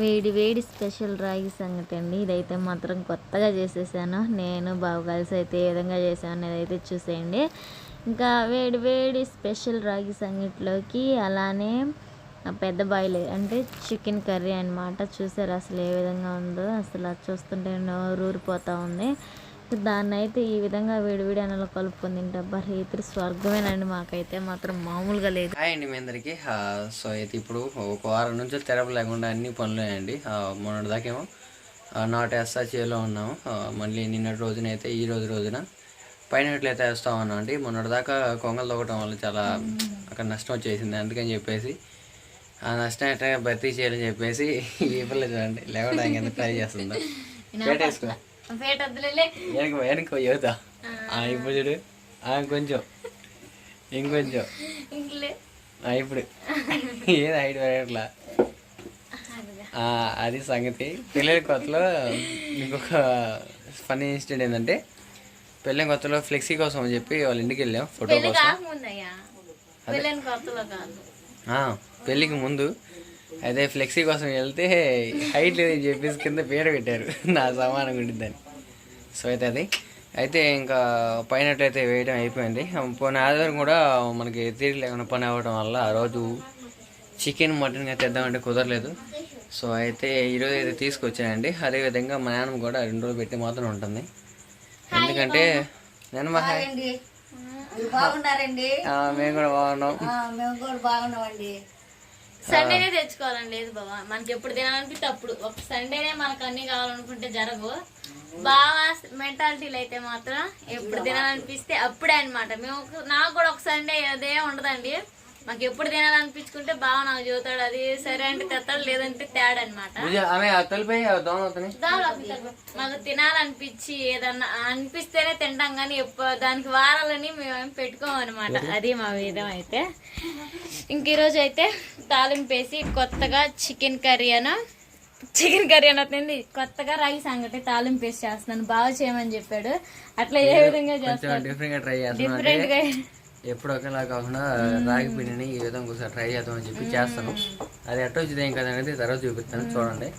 వేడి వేడి స్పెషల్ రాగి సంగటి అండి ఇదైతే మాత్రం కొత్తగా చేసేసాను. నేను బాబు కలిసి అయితే ఏ విధంగా చేసాను అనేది అయితే చూసేయండి. ఇంకా వేడి వేడి స్పెషల్ రాగి సంగటిలోకి అలానే పెద్ద బాయిల్ అంటే చికెన్ కర్రీ అన్నమాట. చూసారు అసలు ఏ విధంగా ఉందో? అసలు చూస్తుంటే నోరు ఊరిపోతూ ఉంది. దాన్ని అయితే ఈ విధంగా వేడివేడి అన్నలో కలుపుకొని తింటే అబ్బా రైతులు స్వర్గమేనండి మాకైతే మాత్రం మామూలుగా లేదు. హాయ్ అండి మీ అందరికీ. సో అయితే ఇప్పుడు ఒక వారం నుంచి తెరపు లేకుండా అన్ని పనులు అండి మొన్నటి దాకేమో నాటు వేస్తా చేలో ఉన్నాము. మళ్ళీ నిన్నటి రోజున అయితే ఈ రోజు రోజున పైన అయితే వేస్తా ఉన్నాం అండి. మొన్నటి దాకా కొంగలు తొక్కటం వల్ల చాలా అక్కడ నష్టం వచ్చేసింది. అందుకని చెప్పేసి ఆ నష్టం ఎట్లా భర్తీ చేయాలని చెప్పేసి ఈ పిల్ల చూడండి. లేవడానికి ఎంత ట్రై చేస్తుందో. పెట్టేసుకో వెనక వెనక యువత. ఇప్పుడు చూడు. ఆ, కొంచెం ఇంకొంచెం. ఇప్పుడు. ఏది హైట్ పెరగట్లా? అది సంగతి. పెళ్ళి కొత్తలో ఇంకొక ఫన్నీ ఇన్సిడెంట్ ఏంటంటే పెళ్ళి కొత్తలో ఫ్లెక్సీ కోసం అని చెప్పి వాళ్ళ ఇంటికి వెళ్ళాం ఫోటో కోసం. పెళ్ళికి ముందు అదే ఫ్లెక్సీ కోసం వెళ్తే హైట్ లేదని చెప్పేసి కింద పేరు పెట్టారు. నా సమానంగా ఉండిద్దని. సో అయితే అది. అయితే ఇంకా పైన అయితే వేయడం అయిపోయింది. పోయిన ఆదివారం కూడా మనకి తీరిక లేకుండా పని అవ్వడం వల్ల ఆ రోజు చికెన్ మటన్ అయితే తెద్దామంటే కుదరలేదు. సో అయితే ఈరోజు అయితే తీసుకొచ్చానండి. అదేవిధంగా మా నాన్నమ్మ కూడా రెండు రోజులు పెట్టి మాత్రం ఉంటుంది. ఎందుకంటే నేను మా మేము కూడా బాగున్నాం. ఆ, మేము కూడా బాగున్నామండి. సండేనే తెచ్చుకోవాలండి లేదు బాబా మనకి ఎప్పుడు తినాలనిపిస్తే అప్పుడు. ఒక సండేనే మనకు అన్ని కావాలనుకుంటే జరగవు. బాగా మెంటాలిటీలు అయితే మాత్రం ఎప్పుడు తినాలనిపిస్తే అప్పుడే అన్నమాట. మేము నాకు కూడా ఒక సండే అదే ఉండదండి. మాకు ఎప్పుడు తినాలనిపించుకుంటే బాగా నాకు చూతాడు అది సరే అంటే తెస్తాడు లేదంటే తేడా అనమాట మాకు తినాలనిపించి ఏదన్నా అనిపిస్తేనే తింటాం కానీ దానికి వారాలని మేము పెట్టుకోమన్నమాట అది మా విధం అయితే. ఇంక ఈరోజు అయితే తాలింపు వేసి కొత్తగా చికెన్ కర్రీ అన చికెన్ కర్రీ అని కొత్తగా రాగి సంగటి తాలింపు వేసి చేస్తున్నాను. బాగా చేయమని చెప్పాడు. అట్లా ఏ విధంగా చేస్తాను డిఫరెంట్గా ఎప్పుడు ఒకేలా కాకుండా రాగి పిండిని ఈ విధంగా ఒకసారి ట్రై చేద్దామని చెప్పి చేస్తాను. అది ఎట్ట వచ్చింది ఏం కదా అనేది తర్వాత చూపిస్తాను చూడండి.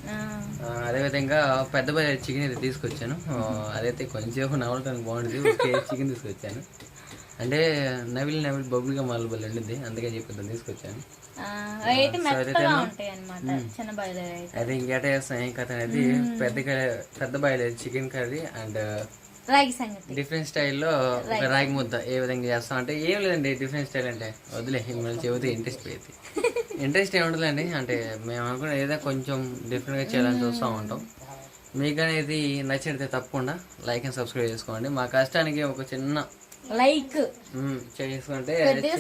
అదేవిధంగా పెద్ద పెద్ద చికెన్ అయితే తీసుకొచ్చాను. అదైతే కొంచెంసేపు నవ్వడానికి బాగుంటుంది. చికెన్ తీసుకొచ్చాను. అంటే నవిలి నవిలి బబుల్గా మాలు బల్లి ఉండింది అందుకని చెప్పి తీసుకొచ్చాను. అయితే. ఇంకేట చేస్తాను ఏం కథ అనేది పెద్ద పెద్ద బాయిల్ చికెన్ కర్రీ అండ్ రాగి సంగటి. డిఫరెంట్ స్టైల్లో ఒక రాగి ముద్ద ఏ విధంగా చేస్తాం అంటే ఏం లేదండి డిఫరెంట్ స్టైల్ అంటే. వదిలే మిమ్మల్ని చెబితే ఇంట్రెస్ట్ పోయింది. ఇంట్రెస్ట్ ఏమి ఉండదండి అంటే మేము అనుకున్న ఏదో కొంచెం డిఫరెంట్గా చేయాలని చూస్తూ ఉంటాం. మీకు అనేది నచ్చినట్టే తప్పకుండా లైక్ అండ్ సబ్స్క్రైబ్ చేసుకోండి. మా కష్టానికి ఒక చిన్న లైక్ చేసుకుంటే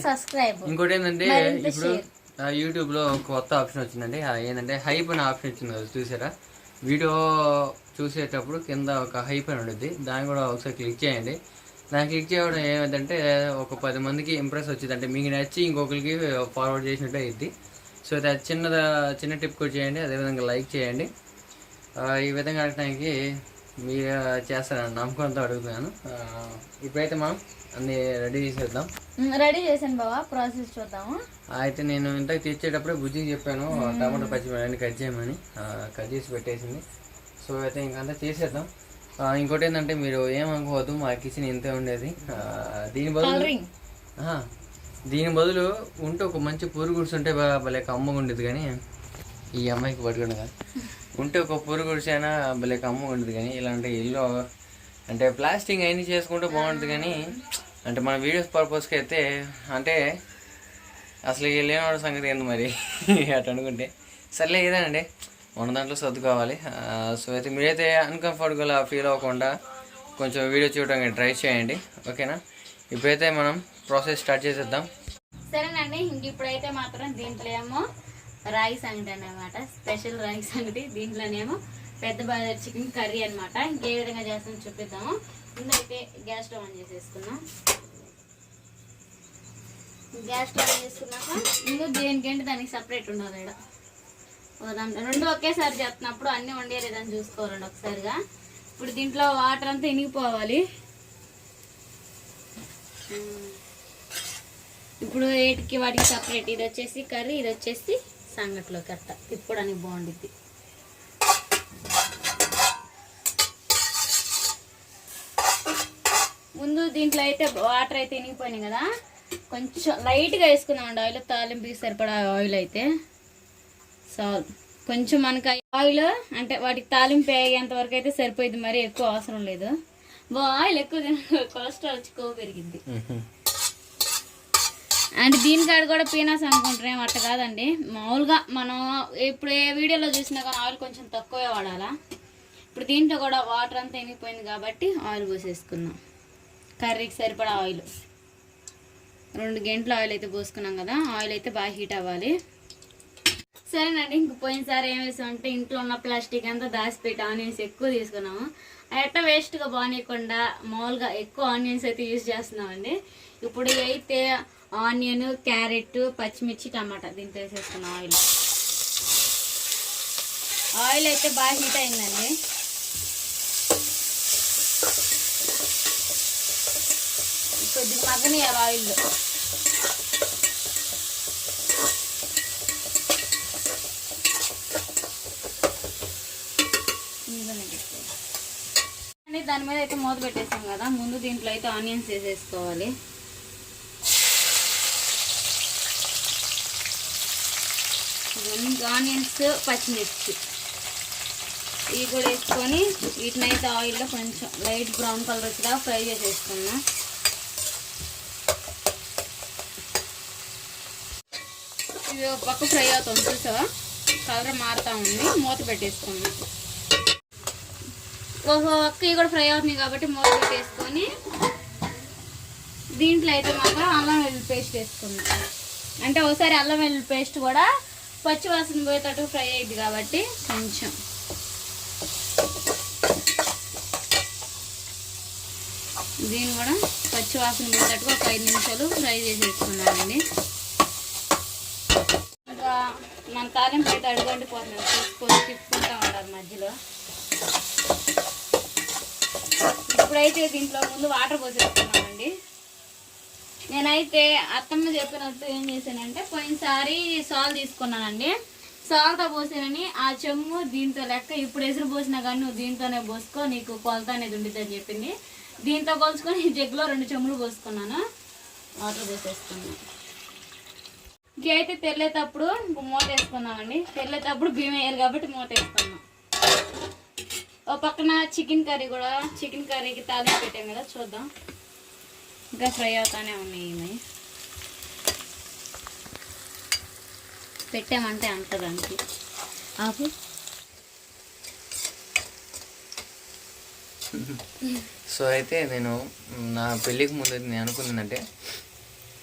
సబ్స్క్రైబ్ ఇంకోటి ఏంటంటే ఇప్పుడు యూట్యూబ్లో కొత్త ఆప్షన్ వచ్చిందండి. ఏంటంటే హైప్ అనే ఆప్షన్ వచ్చింది చూసారా? వీడియో చూసేటప్పుడు కింద ఒక హైప్ అని ఉంటుంది దాన్ని కూడా ఒకసారి క్లిక్ చేయండి. దాన్ని క్లిక్ చేయడం ఏమైందంటే ఒక పది మందికి ఇంప్రెస్ వచ్చింది అంటే మీకు నచ్చి ఇంకొకరికి ఫార్వర్డ్ చేసినట్టు అయింది సో అది చిన్న చిన్న టిప్ కూడా చేయండి. అదేవిధంగా లైక్ చేయండి. ఈ విధంగా అడగడానికి మీరు చేస్తారని నమ్మకంతో అడుగుతున్నాను. ఇప్పుడైతే మనం అన్ని రెడీ చేసేద్దాం. రెడీ చేశాను బావా ప్రాసెస్ చూద్దాము. అయితే నేను ఇంతకు తెచ్చేటప్పుడే బుజ్జికి చెప్పాను టమాటో పచ్చిమిరపకాయలు కట్ చేయమని కట్ చేసి పెట్టేసింది. సో అయితే ఇంకంతా చేసేద్దాం. ఇంకోటి ఏంటంటే మీరు ఏమనుకోవద్దు మా కిచెన్ ఇంతే ఉండేది. దీని బదులు దీని బదులు ఉంటే ఒక మంచి పురుగుడ్స్ ఉంటే బా- భలే కమ్మగా ఉండేది కానీ ఈ అమ్మాయికి పట్టుకుని కాదు. ఉంటే ఒక పురుగుడ్స్ అయినా భలే కమ్మగా ఉండేది కానీ ఇలాంటి ఇల్లు అంటే ప్లాస్టింగ్ అయినా చేసుకుంటే బాగుంటుంది కానీ అంటే మన వీడియోస్ పర్పస్కి అయితే అంటే అసలు ఈ లేనివాడు సంగతి ఏంది మరి? అటు అనుకుంటే. సర్లే ఇదేనండి మన దాంట్లో సర్దుకోవాలి. సో అయితే మీరైతే అన్కంఫర్టబుల్ ఫీల్ అవ్వకుండా కొంచెం వీడియో చూడడానికి ట్రై చేయండి. ఓకేనా? ఇప్పుడైతే మనం ప్రాసెస్ స్టార్ట్ చేసేద్దాం. సరేనండి ఇంక ఇప్పుడైతే మాత్రం దీంట్లో ఏమో రాగి సంగటి స్పెషల్ రాగి సంగటి దీంట్లోనేమో పెద్ద బాదర్ చికెన్ కర్రీ అన్నమాట. ఇంకే విధంగా చేస్తామో చూపిద్దాము. ముందైతే గ్యాస్ స్టవ్ ఆన్ చేసేసుకున్నాం. గ్యాస్ స్టవ్ ఆన్ చేసుకున్నాక ముందు దేనికేంటి దానికి సపరేట్ ఉండదు ఇక్కడ రెండు ఒకేసారి చేస్తున్నప్పుడు అన్నీ వండేలేదని చూసుకోవాలండి ఒకసారిగా. ఇప్పుడు దీంట్లో వాటర్ అంతా ఇనిగిపోవాలి. ఇప్పుడు వేటికి వాటికి సపరేట్ ఇది వచ్చేసి కర్రీ ఇది వచ్చేసి సంగట్లోకి అట్ట. తిప్పడానికి బాగుండిద్ది. ముందు దీంట్లో అయితే వాటర్ అయితే ఇనిగిపోయినాయి కదా. కొంచెం లైట్గా వేసుకుందామండి ఆయిల్ తాలింపుకి సరిపడా ఆయిల్ అయితే. చాలు కొంచెం మనకి ఆయిల్ అంటే వాటికి తాలింపు వేగేంత వరకు అయితే సరిపోయింది మరి ఎక్కువ అవసరం లేదు. బా ఆయిల్ ఎక్కువ కొలెస్ట్రాల్ కొవ్వు పెరిగింది. అండ్ దీనికాడ కూడా పీనాస్ అనుకుంటారేం అట్ట కాదండి. మామూలుగా మనం ఇప్పుడు ఏ వీడియోలో చూసినా కానీ ఆయిల్ కొంచెం తక్కువే వాడాలా. ఇప్పుడు దీంట్లో కూడా వాటర్ అంతా ఎనిగిపోయింది కాబట్టి ఆయిల్ పోసేసుకుందాం. కర్రీకి సరిపడా ఆయిల్. రెండు గంటల ఆయిల్ అయితే పోసుకున్నాం కదా ఆయిల్ అయితే బాగా హీట్ అవ్వాలి. సరేనండి ఇంక పోయినసారి ఏం వేసామంటే ఇంట్లో ఉన్న ప్లాస్టిక్ అంతా దాచిపెట్టి ఆనియన్స్ ఎక్కువ తీసుకున్నాము. అట్ట వేస్ట్గా బాగానేయకుండా మామూలుగా ఎక్కువ ఆనియన్స్ అయితే యూజ్ చేస్తున్నామండి. ఇప్పుడు అయితే ఆనియన్ క్యారెట్ పచ్చిమిర్చి టమాటా దీంతో వేసేసుకున్నాం ఆయిల్. ఆయిల్ అయితే బాగా హీట్ అయిందండి. కొద్దిగా మగ్గనియాలి ఆయిల్ దాని మీద అయితే మూత పెట్టేసాం కదా ముందు దీంట్లో అయితే ఆనియన్స్ వేసేసుకోవాలి. ఆనియన్స్ పచ్చిమిర్చి. ఇవి కూడా వేసుకొని వీటిని అయితే ఆయిల్లో కొంచెం లైట్ బ్రౌన్ కలర్ వచ్చేలా ఫ్రై చేసేసుకున్నాం. ఇది ఒక పక్క ఫ్రై అవుతుంది చూసావా? కలర్ మారుతా ఉంది. మూత పెట్టేసుకున్నాం ఒక పక్క ఇవి కూడా ఫ్రై అవుతుంది కాబట్టి మూత పెట్టేసుకొని దీంట్లో అయితే మాత్రం అల్లం వెల్లుల్లి పేస్ట్ వేసుకున్నాం అంటే ఒకసారి అల్లం వెల్లుల్లి పేస్ట్ కూడా పచ్చి వాసన పోయేటట్టు ఫ్రై అయ్యింది కాబట్టి కొంచెం. దీన్ని కూడా పచ్చి వాసన పోయేటట్టుగా ఒక ఐదు నిమిషాలు ఫ్రై చేసేసుకున్నామండి ఇంకా మన తాలింపు అయితే అడుగండి పోతుంది. చూసుకొని తిప్పుకుంటూ ఉండాలి మధ్యలో. ఇప్పుడైతే దీంట్లో ముందు వాటర్ పోసేస్తున్నామండి నేనైతే అత్తమ్మ చెప్పినట్టు ఏం చేశానంటే పోయినసారి సాల్ తీసుకున్నానండి. సాల్తో పోసానని ఆ చెమ్ము దీంతో లెక్క ఇప్పుడు ఎసురు పోసినా కానీ నువ్వు దీంతోనే పోసుకో నీకు కొలత అనేది ఉండిద్ది అని చెప్పింది. దీంతో కొలుచుకొని జగ్గులో రెండు చెమ్ములు పోసుకున్నాను. వాటర్ పోసేసుకున్నాను. అయితే తెల్లేటప్పుడు మూత వేసుకున్నామండి తెల్లేటప్పుడు బియ్యం వేయాలి కాబట్టి మూత వేసుకున్నాం ఓ పక్కన చికెన్ కర్రీ కూడా చికెన్ కర్రీకి తాలింపు పెట్టాం కదా చూద్దాం. ఇంకా ఫ్రై అవుతానే ఉన్నాయి ఇవి. పెట్టామంటే అంటదానికి ఆపు. సో అయితే నేను నా పెళ్ళికి ముందు నేను అనుకున్నానంటే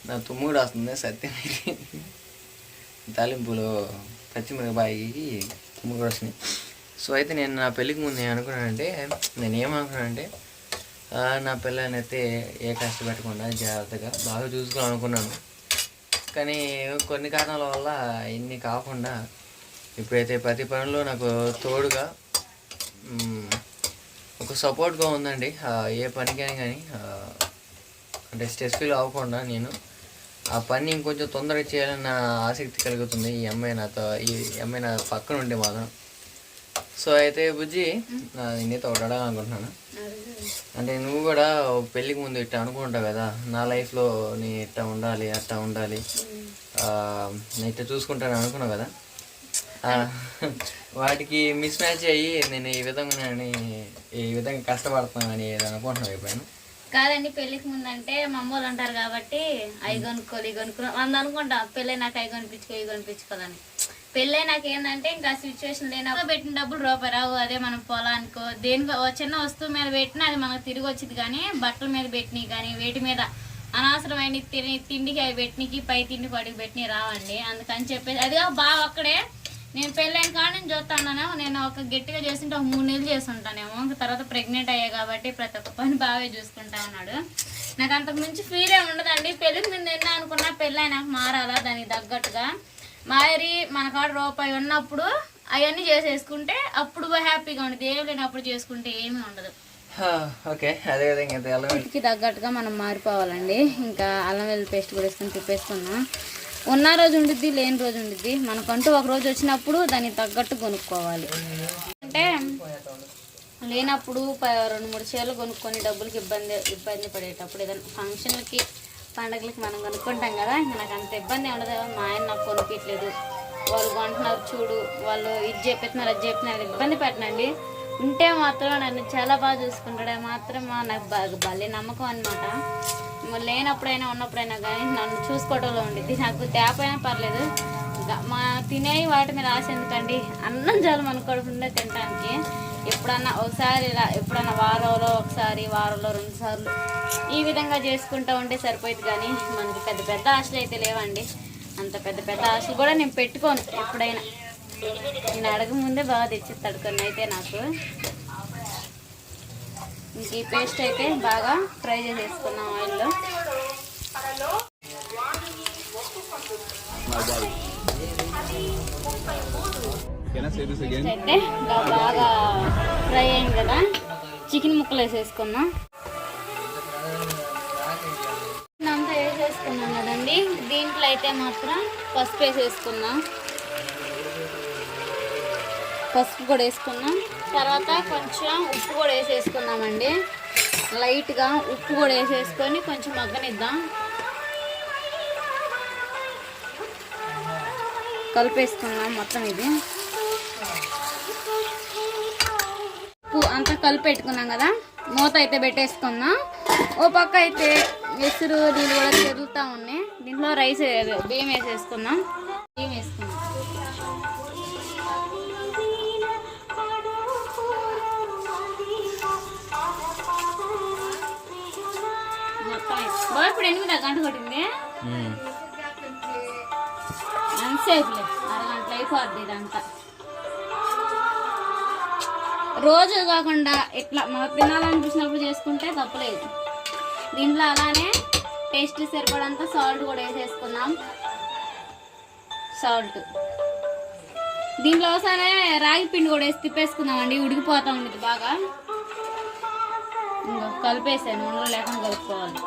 నా తుమ్ముడు వస్తుంది సత్యం తాలింపులో పచ్చిమిరపకాయకి తుమ్ముడు వస్తుంది సో అయితే నేను నా పెళ్ళికి ముందు నేను నేను ఏమనుకున్నానంటే నా పిల్లని అయితే ఏ కష్టపెట్టకుండా జాగ్రత్తగా. బాగా చూసుకోవాలనుకున్నాను కానీ కొన్ని కారణాల వల్ల ఇన్ని కాకుండా ఇప్పుడైతే ప్రతి పనిలో నాకు తోడుగా ఒక సపోర్ట్గా ఉందండి. ఏ పనికైనా కానీ అంటే స్ట్రెస్ ఫీల్ అవ్వకుండా నేను ఆ పని ఇంకొంచెం తొందరగా చేయాలన్న ఆసక్తి కలుగుతుంది. ఈ అమ్మాయి నాతో ఈ అమ్మాయి నా పక్కన ఉండే మాత్రం. సో అయితే బుజ్జి నా నీతో ఒకటి అడగాలనుకుంటున్నాను. అంటే నువ్వు కూడా పెళ్ళికి ముందు ఇట్లా అనుకుంటావు కదా నా లైఫ్లో నీ ఇట్లా ఉండాలి అట్లా ఉండాలి. నేను ఇట్లా చూసుకుంటాను అనుకున్నావు కదా. వాటికి మిస్ మ్యాచ్ అయ్యి నేను ఈ విధంగా ఈ విధంగా కష్టపడుతున్నానని ఏదో అనుకుంటున్నావు ఎప్పుడైనా? కాదండి పెళ్ళికి ముందంటే మా అమ్మోళ్ళు అంటారు కాబట్టి అవి కొనుక్కోవాలి ఇవి కొనుక్కో అందు అనుకుంటా పెళ్ళి నాకు అవి కొనిపించుకో ఇవి కొనిపించుకోవాలని. పెళ్ళి నాకు ఏంటంటే ఇంకా సిచ్యువేషన్ లేనప్పుడు పెట్టిన డబ్బులు రూపాయి రావు అదే మనం పొలానికో దేనికో చిన్న వస్తువు మీద పెట్టినా అది మనకు తిరిగి వచ్చింది కానీ బట్టల మీద పెట్టినవి కానీ వేటి మీద అనవసరమైన తిని తిండికి అవి పెట్టినకి పై తిండి పడికి పెట్టినవి రావండి. అందుకని చెప్పేసి అదిగా బాగా అక్కడే నేను పెళ్ళైన కాడ నేను చూస్తాను నేను ఒక గట్టిగా చేస్తుంటే ఒక మూడు నెలలు చేస్తుంటానేమో. ఇంకా తర్వాత ప్రెగ్నెంట్ అయ్యా కాబట్టి ప్రతి ఒక్క పని బాగా చూసుకుంటా ఉన్నాడు నాకు అంతకు మించి ఫీల్ ఏమి ఉండదండి. పెళ్ళికి ముందు ఎన్నో అనుకున్నా పెళ్ళి నాకు మారాలా దానికి తగ్గట్టుగా. మారి మన కాడ రూపాయి ఉన్నప్పుడు అవన్నీ చేసేసుకుంటే అప్పుడు హ్యాపీగా ఉండదు ఏం లేనప్పుడు చేసుకుంటే ఏమీ ఉండదు. ఓకే. అదేవిధంగా తగ్గట్టుగా మనం మారిపోవాలండి. ఇంకా అల్లం వెల్లుల్లి పేస్ట్ కూడా వేసుకొని తిప్పేసుకున్నాం ఉన్న రోజు ఉండిద్ది లేని రోజు ఉండిద్ది. మనకంటూ ఒక రోజు వచ్చినప్పుడు దానికి తగ్గట్టు కొనుక్కోవాలి. అంటే లేనప్పుడు ప- రెండు మూడు చీరలు కొనుక్కొని డబ్బులకి ఇబ్బంది ఇబ్బంది పడేటప్పుడు ఏదైనా ఫంక్షన్లకి పండగలకి మనం కొనుక్కుంటాం కదా ఇంకా నాకు అంత ఇబ్బంది ఉండదు. మా ఆయన నాకు కొనిపించలేదు వాళ్ళు కొంటున్నారు చూడు వాళ్ళు ఇది చేపిస్తున్నారు అది చేపిస్తున్నారు ఇబ్బంది పెట్టనండి ఉంటే మాత్రం నన్ను చాలా బాగా చూసుకుంటాడు. మాత్రం నాకు బాగా భలే నమ్మకం అనమాట లేనప్పుడైనా ఉన్నప్పుడైనా కానీ నన్ను చూసుకోవడంలో ఉండిద్ది. నాకు తేపైనా పర్లేదు. మా తినే వాటి మీద ఆశ ఎందుకండి? అన్నం చాలు మన కడుపుండే తినడానికి ఎప్పుడన్నా ఒకసారి ఇలా ఎప్పుడన్నా వారంలో ఒకసారి వారంలో రెండు సార్లు ఈ విధంగా చేసుకుంటూ ఉంటే సరిపోయింది కానీ మనకి పెద్ద పెద్ద ఆశలు అయితే లేవండి. అంత పెద్ద పెద్ద ఆశలు కూడా నేను పెట్టుకోను ఎప్పుడైనా. నేను అడగ ముందే బాగా తెచ్చిస్తాడు కొన్ని అయితే నాకు. ఈ పేస్ట్ అయితే బాగా ఫ్రై చేసేసుకున్నాం ఆయిల్లో. అయితే బాగా ఫ్రై అయింది కదా. చికెన్ ముక్కలు వేసేసుకున్నాం. అంతా వేసేసుకున్నాం కదండి. దీంట్లో అయితే మాత్రం పసుపు వేసేసుకున్నాం. పసుపు కూడా వేసుకున్నాం తర్వాత కొంచెం ఉప్పు కూడా వేసేసుకున్నామండి లైట్గా ఉప్పు కూడా వేసేసుకొని కొంచెం మగ్గనిద్దాం. కలిపేసుకున్నాం మొత్తం ఇది. ఉప్పు అంతా కలిపి పెట్టుకున్నాం కదా? మూత అయితే పెట్టేసుకున్నాం ఓ పక్క అయితే ఎసురు దీన్ని కూడా తిరుగుతూ ఉన్నాయి. దీంట్లో రైస్ బియ్యం వేసేసుకుందాం. బియ్యం వేసుకుందాం. ఇప్పుడు ఎనిమిది గంట కొట్టింది. అంతసేపులే అరగంట అయిపోద్ది ఇదంతా. రోజు కాకుండా ఇట్లా మాకు తినాలనిపించినప్పుడు చేసుకుంటే తప్పలేదు. దీంట్లో అలానే టేస్ట్ సరిపడంత సాల్ట్ కూడా వేసేసుకున్నాం. సాల్ట్. దీంట్లో ఒకసారి రాగి పిండి కూడా వేసి తిప్పేసుకుందామండి ఉడికిపోతా ఉండేది బాగా. ఇంకో కలిపేసాను ఉండలు లేకుండా కలుపుకోవాలి.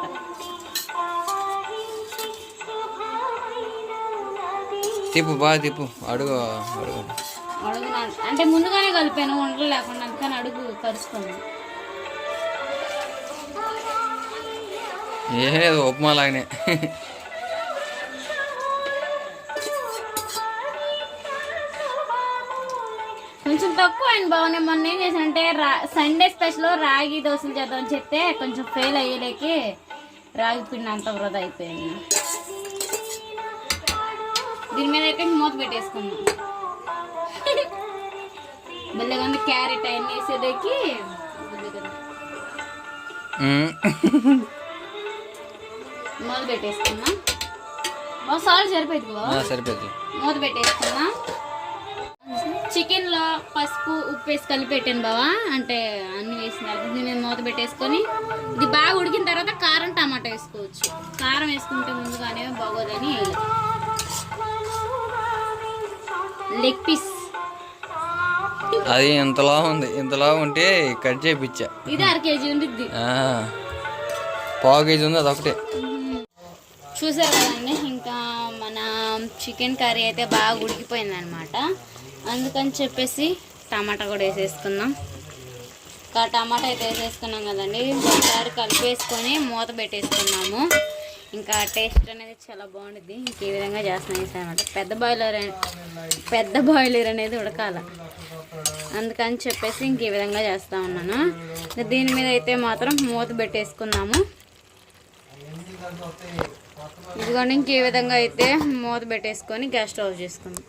తిప్పు బాగా తిప్పు. అడుగు అడుగు. అంటే ముందుగానే కలిపాను ఉండలు లేకుండా అందుకని అడుగు కరుచుకోండి ఏ లేదు ఉప్మా లాగానే. కొంచెం తక్కువ అయింది బాగున్నాయి మొన్న ఏం చేశానంటే రా సండే స్పెషల్ రాగి దోశలు చేద్దామని చెప్తే కొంచెం ఫెయిల్ అయ్యేలేకి రాగి పిండి అంత వృధా అయిపోయింది. దీని మీద అయితే మూత పెట్టేసుకున్నాం. బెల్లగా క్యారెట్ అవన్నీ వేసేదేకి. మూత పెట్టేసుకున్నాం. బావ ఆ, సరిపోద్ది మూత పెట్టేసుకున్నా. చికెన్లో పసుపు ఉప్పు వేసి కలిపి పెట్టాను బావా. అంటే అన్ని వేసిన మీద మూత పెట్టేసుకొని ఇది బాగా ఉడికిన తర్వాత కారం టమాటా వేసుకోవచ్చు. కారం వేసుకుంటే ముందుగానే బాగోదని. లెగ్ పీస్ అది ఇంతలా ఉంది. ఇంతలా ఉంటే కట్ చేయించా ఇది అర కేజీ ఉండిద్ది. పావు కేజీ ఉంది అదొకటే చూసారు కదండి ఇంకా మన చికెన్ కర్రీ అయితే బాగా ఉడికిపోయింది అనమాట అందుకని చెప్పేసి టమాటా కూడా వేసేసుకుందాం. ఇంకా టమాటా అయితే వేసేసుకున్నాం కదండి. ఒకసారి కలిపేసుకొని మూత పెట్టేసుకున్నాము. ఇంకా టేస్ట్ అనేది చాలా బాగుంటుంది ఇంక ఈ విధంగా చేస్తున్నాం అనమాట పెద్ద బాయిలర్ పెద్ద బాయిలర్ అనేది ఉడకాల. అందుకని చెప్పేసి ఇంక ఈ విధంగా చేస్తా ఉన్నాను. దీని మీద అయితే మాత్రం మూత పెట్టేసుకున్నాము. ఇదిగోండి ఇంక ఈ విధంగా అయితే మూత పెట్టేసుకొని గ్యాస్ స్టవ్ చేసుకుందాం.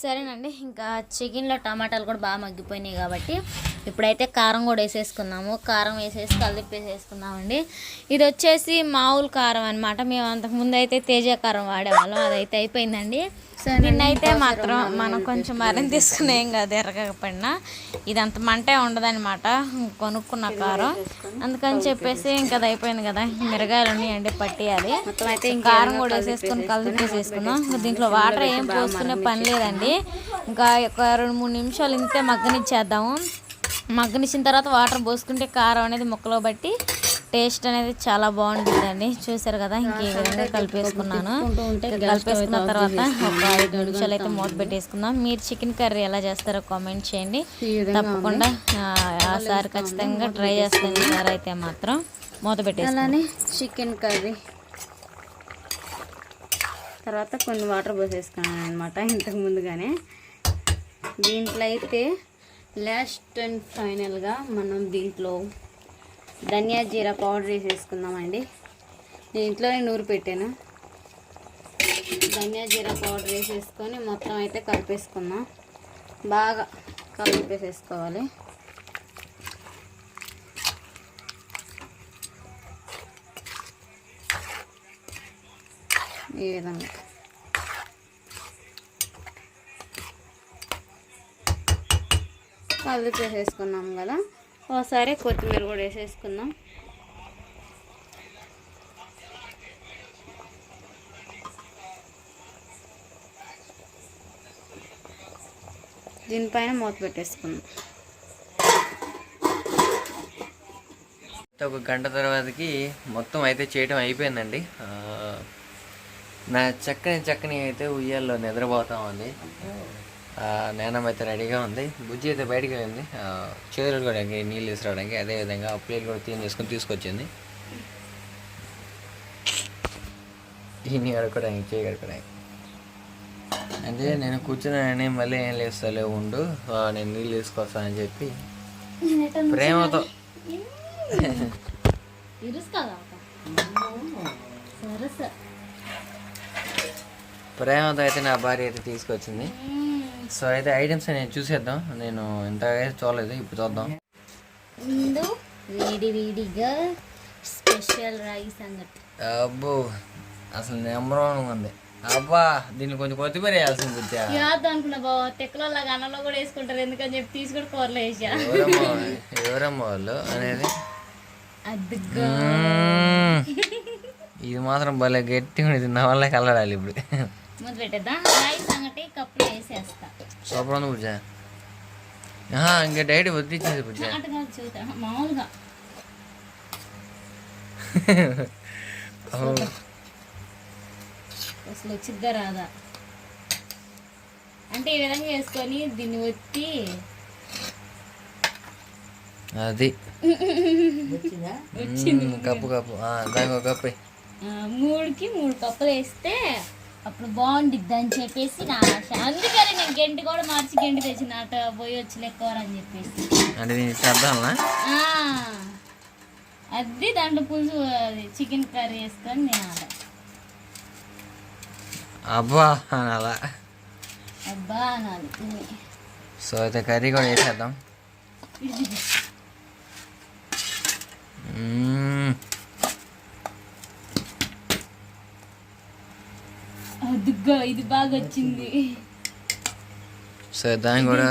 సరేనండి ఇంకా చికెన్లో టమాటాలు కూడా బాగా మగ్గిపోయినాయి కాబట్టి ఇప్పుడైతే కారం కూడా వేసేసుకున్నాము. కారం వేసేసి కలిపి వేసేసుకున్నామండి ఇది వచ్చేసి మామూలు కారం అనమాట మేము అంతకుముందు అయితే తేజ కారం వాడేవాళ్ళం అదైతే అయిపోయిందండి. నిన్నైతే మాత్రం మనం కొంచెం మరింత తీసుకునేం కాదు ఎరగకపోయినా. ఇది అంత మంటే ఉండదన్నమాట. కొనుక్కున్న కారం. అందుకని చెప్పేసి ఇంకా అయిపోయింది కదా. మిరగాయలు ఉన్నాయండి పట్టియాలి. అయితే కారం కూడా వేసేసుకొని కలిపి వేసేసుకున్నాం ఇంకా దీంట్లో వాటర్ ఏం పోసుకునే పని లేదండి. ఇంకా ఒక రెండు మూడు నిమిషాలు ఇంతే మగ్గనిచ్చేద్దాము. మగ్గనిచ్చిన తర్వాత వాటర్ పోసుకుంటే కారం అనేది ముక్కలో బట్టి టేస్ట్ అనేది చాలా బాగుంటుందండి. చూసారు కదా ఇంక ఈ విధంగా కలిపేసుకున్నాను. కలిపేసుకున్న తర్వాత ఒక ఐదు నిమిషాలు అయితే మూత పెట్టేసుకుందాం. మీరు చికెన్ కర్రీ ఎలా చేస్తారో కామెంట్ చేయండి. తప్పకుండా ఆసారి ఖచ్చితంగా ట్రై చేస్తాను ఈసారి అయితే మాత్రం. మూత పెట్టేసి అలానే చికెన్ కర్రీ. తర్వాత కొన్ని వాటర్ పోసేసుకున్నాను అనమాట ఇంతకు ముందుగానే. దీంట్లో అయితే లాస్ట్ అండ్ ఫైనల్గా మనం దీంట్లో ధనియా జీరా పౌడర్ వేసేసుకుందామండి. నేను ఇంట్లోనే నూరు పెట్టాను. ధనియా జీరా పౌడర్ వేసేసుకొని మొత్తం అయితే కలిపేసుకుందాం. బాగా కలిపేసేసుకోవాలి. ఈ విధంగా. కలిపి కదా. ఒకసారి కొత్తిమీర కూడా వేసేసుకుందాం. దీనిపైన మూత పెట్టేసుకుందాం. ఒక గంట తర్వాతకి మొత్తం అయితే చేయడం అయిపోయిందండి. నా చక్కని చక్కని అయితే ఉయ్యాల్లో నిద్రపోతా ఉంది. నేనం అయితే రెడీగా ఉంది. బుజ్జి అయితే బయటికి వెళ్ళింది. చేతులు కూడా నీళ్ళు తీసుకురావడానికి అదేవిధంగా ప్లేట్ కూడా క్లీన్ చేసుకొని తీసుకొచ్చింది. దీన్ని కడుక్కోవడానికి చేయి కడుక్కోవడానికి. అంటే నేను కూర్చున్నానని మళ్ళీ ఏం లేస్తాలే ఉండు. నేను నీళ్ళు తీసుకొస్తానని చెప్పి ప్రేమతో. ప్రేమతో అయితే నా భార్య అయితే తీసుకొచ్చింది. సో అయితే ఐటమ్స్ నేను చూసేద్దాం. నేను ఇంతగా చూడలేదు ఇప్పుడు చూద్దాం. ముందు వేడి వేడిగా స్పెషల్ రాగి సంగటి. అబ్బో అసలు నెంబర్ వన్ ఉంది. అబ్బా దీన్ని కొంచెం కొత్తిమీర వేయాల్సింది బుజ్జా. యాద్ అనుకున్నా బావ. తెక్కలలో అన్నంలో కూడా వేసుకుంటారు. ఎందుకని చెప్పి తీసుకొని కూరలో వేసా. ఎవరమ్మా వాళ్ళు? అనేది. ఇది మాత్రం భలే గట్టిగా ఉంది. నా వల్ల కలడాలి ఇప్పుడు. పెట్టేద్దాం. సంగటి కప్పులో వేసేస్తా. సూపర్ ఉంది ఇంకా డైట్ కాదు చూద్దాం. మామూలుగా. అసలు వచ్చిద్దా రాదా? అంటే ఈ విధంగా వేసుకొని దీన్ని ఒత్తి. అది. Cup cup. ఆ, దానికి ఒక కప్పు మూడుకి మూడు కప్పులు వేస్తే అప్పుడు బాగుండిద్ది అని చెప్పేసి నా ఆశ. అందుకని నేను గంటి కూడా మార్చి గంటి తెచ్చిన అట పోయి వచ్చి లెక్కవరని చెప్పేసి. అంటే అది దాంట్లో పులుసు చికెన్ కర్రీ వేసుకొని తినాలి. అబ్బా అని అలా అబ్బా అనాలి. సో అయితే కర్రీ కూడా వేసేద్దాం. అదుగ్గా ఇది బాగా వచ్చింది సో దాన్ని కూడా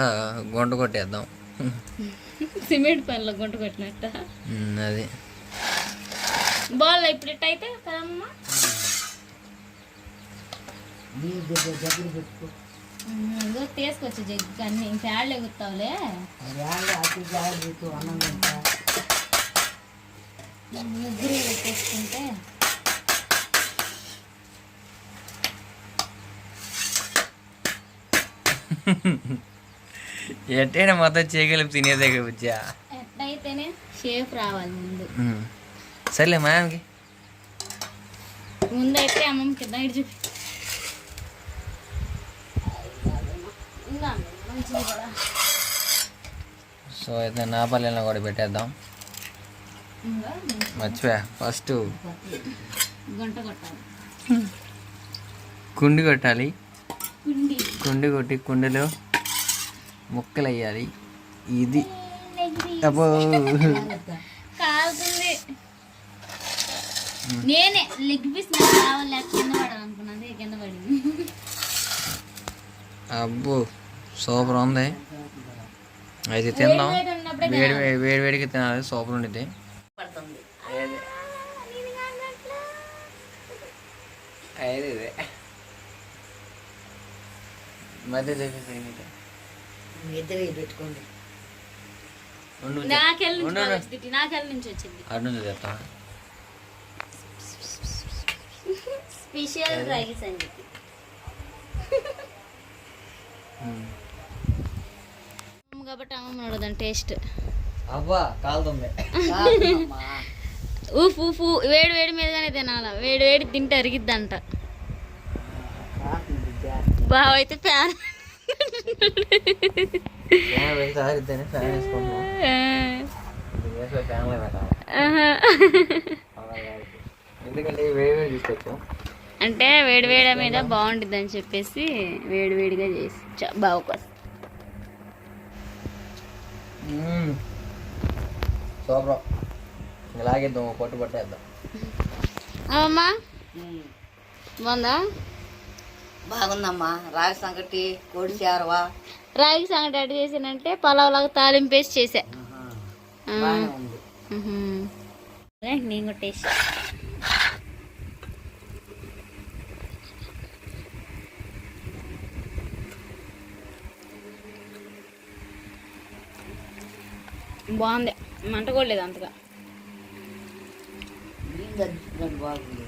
గుంట కొట్టేద్దాం. సిమెంట్ పనిలో గుంట కొట్టినట్ట. అది. బాల్ ఇప్పుడు ఇట్టయితే కదమ్మా? తీసుకొచ్చి జగ్గు అన్ని ఇంకా యాడ్లు ఎగుతావులే ముగ్గురు పెట్టేసుకుంటే ఎట్టైనా మొత్తం చేయగలిపి తినేదే బుజ్జా. ఎట్లయితేనే షేప్ రావాలి ముందు. సర్లే అమ్మమ్మ కింద ఇటు చూపి. సో అయితే నా పల్లెల్లో కూడా పెట్టేద్దాం. మర్చిపోయా ఫస్ట్ గుంట కొట్టాలి. కుండి. కొట్టి కుండలో ముక్కలు వేయాలి ఇది అబ్బో. కాలుతుంది. నేనే లెగ్ పీస్ నాకు కావాలి? కింద పడాలనుకున్నది కింద పడింది. అబ్బో సూపర్ ఉంది. అయితే తిందాం. వేడి ఉన్నప్పుడే వేడి వేడి వేడి వేడికి తినాలి. సూపర్ ఉండిద్ది పడుతుంది అయితే ఇదే మధ్య ఇద్దరు పెట్టుకోండి. నాకెళ్ళ నుంచి ఉండు. వచ్చింది నాకెళ్ళ నుంచి వచ్చింది. అటు నుంచి తెస్తా స్పెషల్ రైస్ అని చెప్పి. కాబట్టి అమ్మమ్మ దాని టేస్ట్. అబ్బా కాలుతుంది కాదమ్మా. ఊఫ్ ఊఫ్ వేడి వేడి మీదగానే తినాల. వేడి వేడి తింటే అరిగిద్దంట కాస్తుంది బిడ్డ. బావ అయితే ప్యాన్ ఫ్యాన్ పెడితే ఆరిద్దని ఫ్యాన్ వేసుకుంటున్నాం ఇది వేసే ఫ్యాన్లో పెట్టాలి అలా కాదు. ఎందుకంటే ఇవి వేడి వేడి తీసుకొచ్చాం. అంటే వేడి వేడి మీద బాగుంటుంది అని చెప్పేసి వేడి వేడిగా చేసి బావ కోసం. సూపర్. ఇలాగేద్దాం ఒక పట్టు పట్టేద్దాం అమ్మా. బాగుందా? బాగుందమ్మా. రాగి సంగటి కోడి చేరవా? రాగి సంగటి అటు చేసానంటే పలావ్ లాగా తాలింపేసి చేసా ఉంది. మ్హూ. అదే నేను కూడా టేస్ట్ బాగుంది. మంట కొడలేదు అంతగా. నీళ్ళు తగ్గించినట్టు బాగుంది.